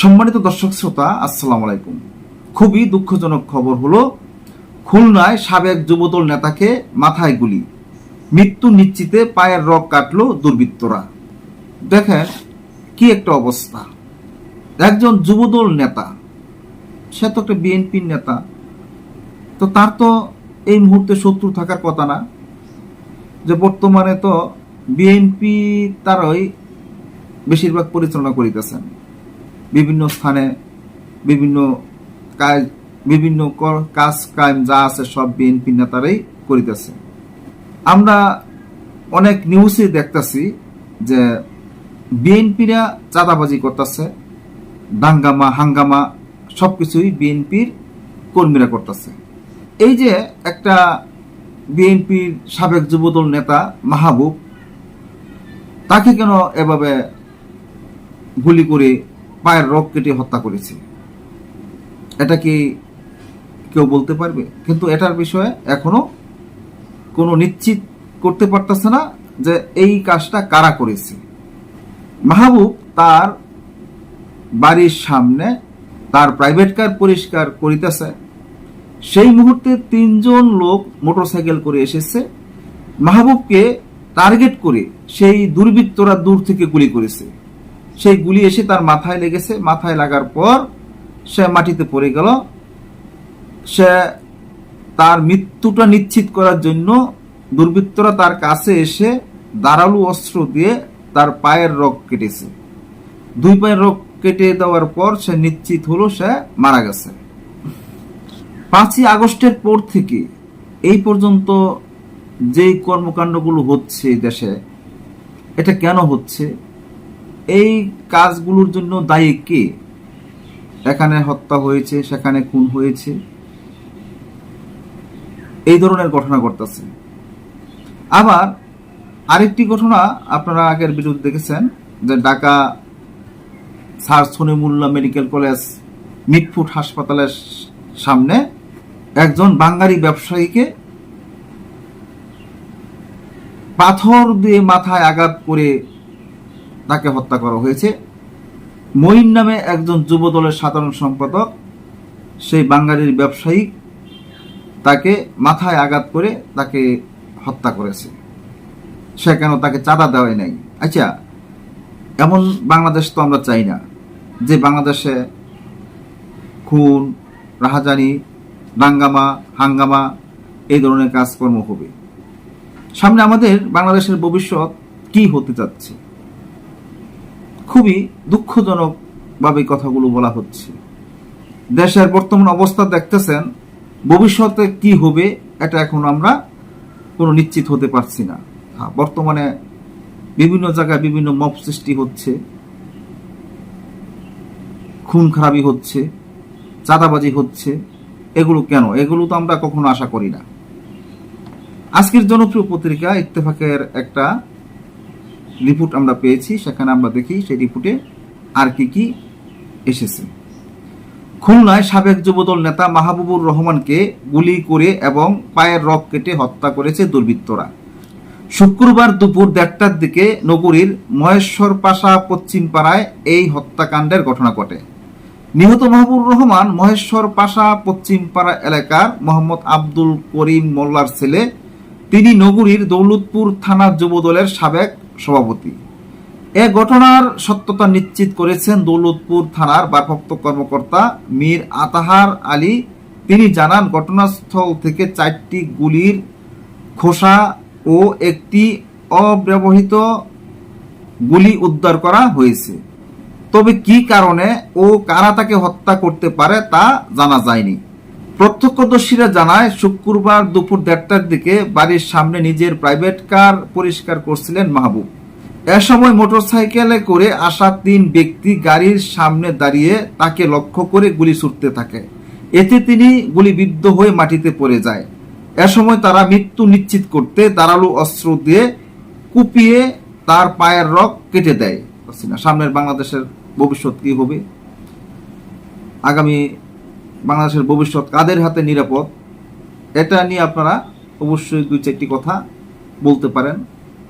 সম্মানিত দর্শক শ্রোতা, আসসালামু আলাইকুম। খুবই দুঃখজনক খবর হলো, খুলনায় সাবেক যুবদল নেতাকে মাথায় গুলি। মৃত্যু নিশ্চিতে পায়ের রক কাটল দুর্বৃত্তরা। দেখেন কি একটা অবস্থা। একজন যুবদল নেতা, সে তো একটা বিএনপির নেতা, তো তার তো এই মুহূর্তে শত্রু থাকার কথা না। যে বর্তমানে তো বিএনপি তারই বেশিরভাগ পরিচালনা করিতেছেন। বিভিন্ন স্থানে বিভিন্ন কাজ বিভিন্ন কাজ, কাম যা আছে সব বিএনপি নেতারাই করিতেছে। আমরা অনেক নিউজে দেখতেছি যে বিএনপিরা চাঁদাবাজি করতেছে, দাঙ্গামা, হাঙ্গামা সবকিছুই বিএনপির কর্মীরা করতেছে। এই যে একটা বিএনপির সাবেক যুবদল নেতা মাহবুব, তাকে কেন এভাবে গুলি করে পায়ের রক কেটে হত্যা করেছে। এটা কি কেউ বলতে পারবে? কিন্তু এটার বিষয়ে এখনও কোনো নিশ্চিত করতে পারতেছে না যে এই কাজটা কারা করেছে। মাহবুব তার বাড়ির সামনে তার প্রাইভেট কার পরিষ্কার করিতেছে। সেই মুহূর্তে তিনজন লোক মোটরসাইকেল করে এসেছে। মাহবুবকে টার্গেট করে সেই দুর্বৃত্তরা দূর থেকে গুলি করেছে। সেই গুলি এসে তার মাথায় লেগেছে। মাথায় লাগার পর সে মাটিতে পড়ে গেল। সে তার মৃত্যুটা নিশ্চিত করার জন্য দুর্বৃত্তরা তার কাছে এসে দাঁড়ালু অস্ত্র দিয়ে তার পায়ের রগ কেটেছে। দুই পায়ের রগ কেটে দেওয়ার পর সে নিশ্চিত হলো সে মারা গেছে। পাঁচই আগস্টের পর থেকে এই পর্যন্ত যেই কর্মকাণ্ডগুলো হচ্ছে দেশে, এটা কেন হচ্ছে? এই কাজগুলোর জন্য দায়ী কে? এখানে হত্যা হয়েছে, সেখানে খুন হয়েছে। এই ধরনের ঘটনা ঘটতেছে। আবার আরেকটি ঘটনা আপনারা আগের ভিডিওতে দেখেছেন, যে Dhaka sir Salimullah medical college, Mitford হাসপাতালের সামনে একজন বাঙালি ব্যবসায়ীকে পাথর দিয়ে মাথায় আঘাত করে তাকে হত্যা করা হয়েছে। মঈন নামে একজন যুব দলের সাধারণ সম্পাদক, সেই বাঙালির ব্যবসায়ী, তাকে মাথায় আঘাত করে তাকে হত্যা করেছে। সে কেন তাকে চাঁদা দেওয়াই নাই? আচ্ছা এমন বাংলাদেশ তো আমরা চাই না, যে বাংলাদেশে খুন, রাহাজানি, দাঙ্গামা, হাঙ্গামা, এই ধরনের কাজকর্ম হবে। সামনে আমাদের বাংলাদেশের ভবিষ্যৎ কি হতে যাচ্ছে? খুবই দুঃখজনকভাবে কথাগুলো বলা হচ্ছে। দেশের বর্তমান অবস্থা দেখতেছেন ভবিষ্যতে কি হবে এটা এখন আমরা কোনো নিশ্চিত হতে পারছি না। হ্যাঁ, বর্তমানে বিভিন্ন জায়গায় বিভিন্ন মপ সৃষ্টি হচ্ছে খুন খারাপি হচ্ছে চাঁদাবাজি হচ্ছে। এগুলো কেন? এগুলো তো আমরা কখনো আশা করি না। আজকের জনপ্রিয় পত্রিকা ইত্তেফাকের একটা রিপোর্ট আমরা পেয়েছি, সেখানে আমরা দেখি সেই রিপোর্টে আর কি কি এসেছে। খুলনায় সাবেক যুবদল নেতা মাহবুবুর রহমানকে গুলি করে এবং পায়ের রক কেটে হত্যা করেছে দুর্বৃত্তরা। শুক্রবার দুপুর দেড়টার দিকে নগরীর মহেশ্বর পাশা পশ্চিম পাড়ায় এই হত্যাকাণ্ডের ঘটনা ঘটে। নিহত মাহবুবুর রহমান মহেশ্বর পাশা পশ্চিম পাড়া এলাকার মোহাম্মদ আব্দুল করিম মোল্লার ছেলে তিনি নগরীর দৌলতপুর থানা যুবদলের সাবেক সভাপতি। এ ঘটনার সত্যতা নিশ্চিত করেছেন দৌলতপুর থানার ভারপ্রাপ্ত কর্মকর্তা মীর আতাহার আলী। তিনি জানান, ঘটনাস্থল থেকে চারটি গুলির খোসা ও একটি অব্যবহৃত গুলি উদ্ধার করা হয়েছে। তবে কি কারণে ও কারা তাকে হত্যা করতে পারে তা জানা যায়নি। প্রত্যক্ষদর্শীরা জানায়, শুক্রবার দুপুর দেড়টার দিকে বাড়ির সামনে নিজের প্রাইভেট কার পরিষ্কার করছিলেন মাহবুব। এ সময় মোটরসাইকেলে করে আসা তিন ব্যক্তি গাড়ির সামনে দাঁড়িয়ে তাকে লক্ষ্য করে গুলি ছুটতে থাকে। এতে তিনি গুলিবিদ্ধ হয়ে মাটিতে পড়ে যায়। এ সময় তারা মৃত্যু নিশ্চিত করতে দাঁড়ালু অস্ত্র দিয়ে কুপিয়ে তার পায়ের রক কেটে দেয়। সামনের বাংলাদেশের ভবিষ্যৎ কি হবে? আগামী বাংলাদেশের ভবিষ্যৎ কাদের হাতে নিরাপদ? এটা নিয়ে আপনারা অবশ্যই দুই চারটি কথা বলতে পারেন,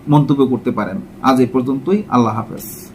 মন্তব্য করতে পারেন। আজ এই পর্যন্তই, আল্লাহ হাফেজ।